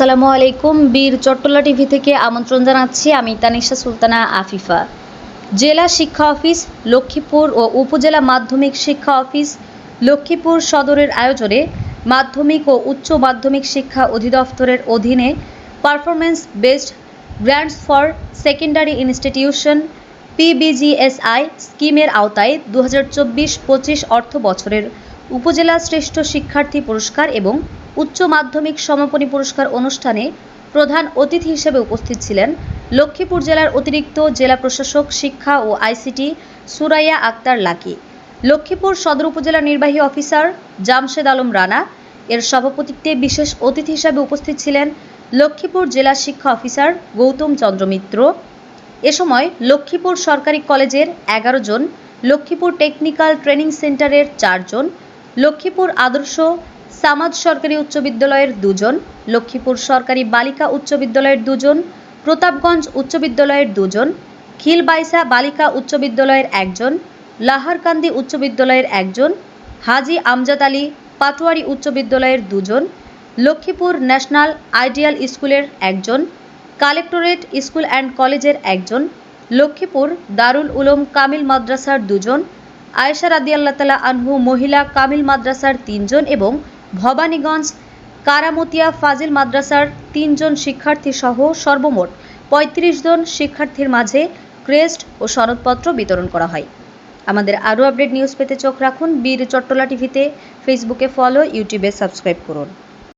আসসালামু আলাইকুম, বীর চট্টলা টিভি থেকে আমন্ত্রণ জানাচ্ছি আমি তানিশা সুলতানা আফিফা। জেলা শিক্ষা অফিস, লক্ষ্মীপুর ও উপজেলা মাধ্যমিক শিক্ষা অফিস, লক্ষ্মীপুর সদরের আয়োজনে মাধ্যমিক ও উচ্চ মাধ্যমিক শিক্ষা অধিদপ্তরের অধীনে performance based grants for secondary institution PBGSI স্কিমের আওতায় দু হাজার চব্বিশ পঁচিশ অর্থ বছরের উপজেলা শ্রেষ্ঠ শিক্ষার্থী পুরস্কার এবং উচ্চ মাধ্যমিক সমাপনী পুরস্কার অনুষ্ঠানে প্রধান অতিথি হিসেবে উপস্থিত ছিলেন লক্ষ্মীপুর জেলার অতিরিক্ত জেলা প্রশাসক, শিক্ষা ও আইসিটি সুরাইয়া আক্তার লাকি, লক্ষ্মীপুর সদর উপজেলা নির্বাহী অফিসার জামশেদ আলম রানা, এর সভাপতিত্বে বিশেষ অতিথি হিসেবে উপস্থিত ছিলেন লক্ষ্মীপুর জেলা শিক্ষা অফিসার গৌতম চন্দ্র মিত্র। এ সময় লক্ষ্মীপুর সরকারি কলেজের এগারো জন, লক্ষ্মীপুর টেকনিক্যাল ট্রেনিং সেন্টারের চারজন লক্ষ্মীপুর আদর্শ সামাদ সরকারি উচ্চ বিদ্যালয়ের দুজন, লক্ষ্মীপুর সরকারি বালিকা উচ্চ বিদ্যালয়ের দুজন, প্রতাপগঞ্জ উচ্চ বিদ্যালয়ের দুজন, খিলবাইসা বালিকা উচ্চ বিদ্যালয়ের একজন, লাহারকান্দি উচ্চ বিদ্যালয়ের একজন, হাজি আমজাদ আলী পাটোয়ারি উচ্চ বিদ্যালয়ের দুজন, লক্ষ্মীপুর ন্যাশনাল আইডিয়াল স্কুলের একজন, কালেক্টরেট স্কুল অ্যান্ড কলেজের একজন, লক্ষ্মীপুর দারুল উলুম কামিল মাদ্রাসার দুজন, আয়েশা রাদিয়াল্লাহ তালা আনহু মহিলা কামিল মাদ্রাসার তিনজন এবং ভবানীগঞ্জ, কারামতিয়া, ফাজিল মাদ্রাসার তিনজন শিক্ষার্থী সহ সর্বমোট পঁয়ত্রিশ জন শিক্ষার্থীর মাঝে ক্রেস্ট ও সনদপত্র বিতরণ করা হয়। আমাদের আরও আপডেট নিউজ পেতে চোখ রাখুন বীর চট্টলা টিভিতে। ফেসবুকে ফলো, ইউটিউবে সাবস্ক্রাইব করুন।